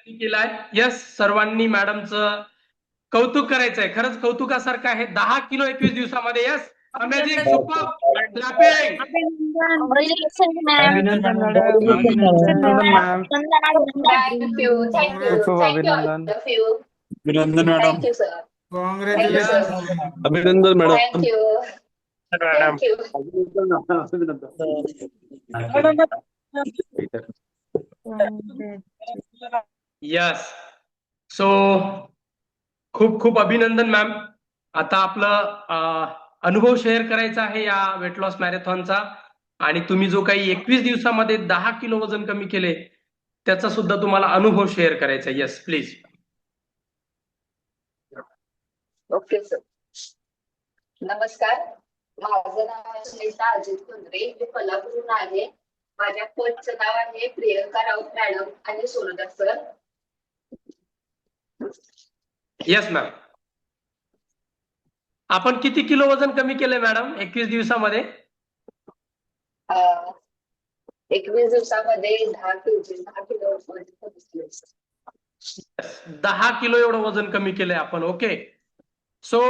मॅडमनी केलाय. यस सर्वांनी मॅडमचं कौतुक करायचंय. खरंच कौतुकासारखं आहे. दहा किलो एकवीस दिवसामध्ये यस अभिनंदन मॅडम अभिनंदन मॅम Thank यस सो खूप खूप अभिनंदन मॅम आता आपलं अनुभव शेअर करायचा आहे या वेट लॉस मॅरेथॉनचा आणि तुम्ही जो काही एकवीस दिवसामध्ये दहा किलो वजन कमी केले त्याचा सुद्धा तुम्हाला अनुभव शेअर करायचा. येस प्लीज ओके सर नमस्कार. माझं नाव आहे अजित कुंद्रे. मी कोल्हापूरहून आहे. माझ्या कोचचं नाव आहे प्रियंका राऊत मॅडम आणि सोनदा सर. येस मॅम आपण किती किलो वजन कमी केलंय मॅडम एकवीस दिवसामध्ये? एकवीस दिवसामध्ये दहा किलो किलो केलं. दहा किलो एवढं वजन कमी केलंय आपण ओके सो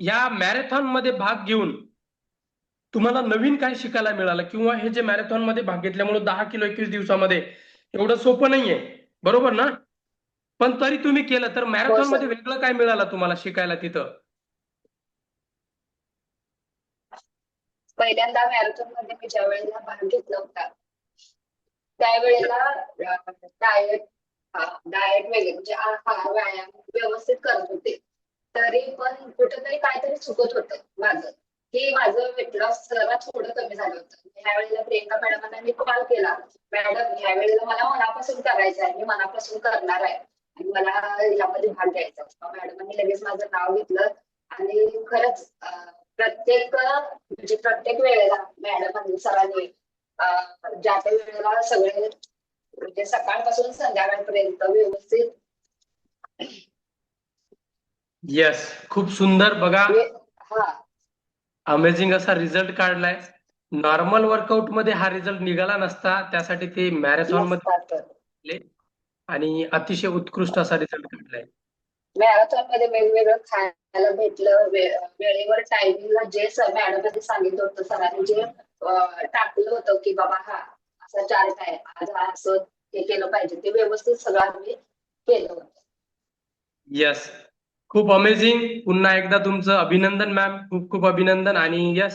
या मॅरेथॉनमध्ये भाग घेऊन तुम्हाला नवीन काय शिकायला मिळालं? किंवा हे जे मॅरेथॉनमध्ये भाग घेतल्यामुळे दहा किलो एकवीस दिवसामध्ये एवढं सोपं नाहीये. बरोबर ना? पण तरी तुम्ही केलं तर मॅरेथॉन sir. मध्ये वेगळं काय मिळालं तुम्हाला शिकायला तिथं? पहिल्यांदा मॅरेथॉनमध्ये मी ज्या वेळेला भाग घेतला होता त्यावेळेला डाएट डाएट वगैरे म्हणजे आहार व्यायाम व्यवस्थित करत होते. तरी पण कुठेतरी काहीतरी चुकत होतं माझं. की माझं वेट लॉस जरा थोडं कमी झालं होतं. ह्या वेळेला प्रियंका मॅडमांना मी कॉल केला. मॅडम ह्या वेळेला मला मनापासून करायचं आहे मी मनापासून करणार आहे. आणि मला यामध्ये भाग घ्यायचा आहे. मॅडमांनी लगेच माझं नाव घेतलं आणि खरंच प्रत्येक म्हणजे प्रत्येक वेळेला मॅडमांनी सरांनी अं, ज्या त्या वेळेला सगळे म्हणजे सकाळपासून संध्याकाळपर्यंत व्यवस्थित येस खूप सुंदर. बघा हा. अमेझिंग असा रिझल्ट काढलाय. नॉर्मल वर्कआउटमध्ये हा रिझल्ट निघाला नसता. त्यासाठी ते मॅरेथॉनमध्ये आणि अतिशय उत्कृष्ट असा रिझल्ट काढलाय. मॅरेथॉनमध्ये वेगवेगळं खायला भेटलं वेळेवर टायमिंगला जे सर मॅडमने सांगितलं होतं सरांनी जे टाकलं होतं की बाबा हा असा चार्ट आहे आज हा असं हे केलं पाहिजे ते व्यवस्थित सगळं आम्ही केलं होतं. येस खूप अमेझिंग पुन्हा एकदा तुमचं अभिनंदन मॅम खूप खूप अभिनंदन आणि यस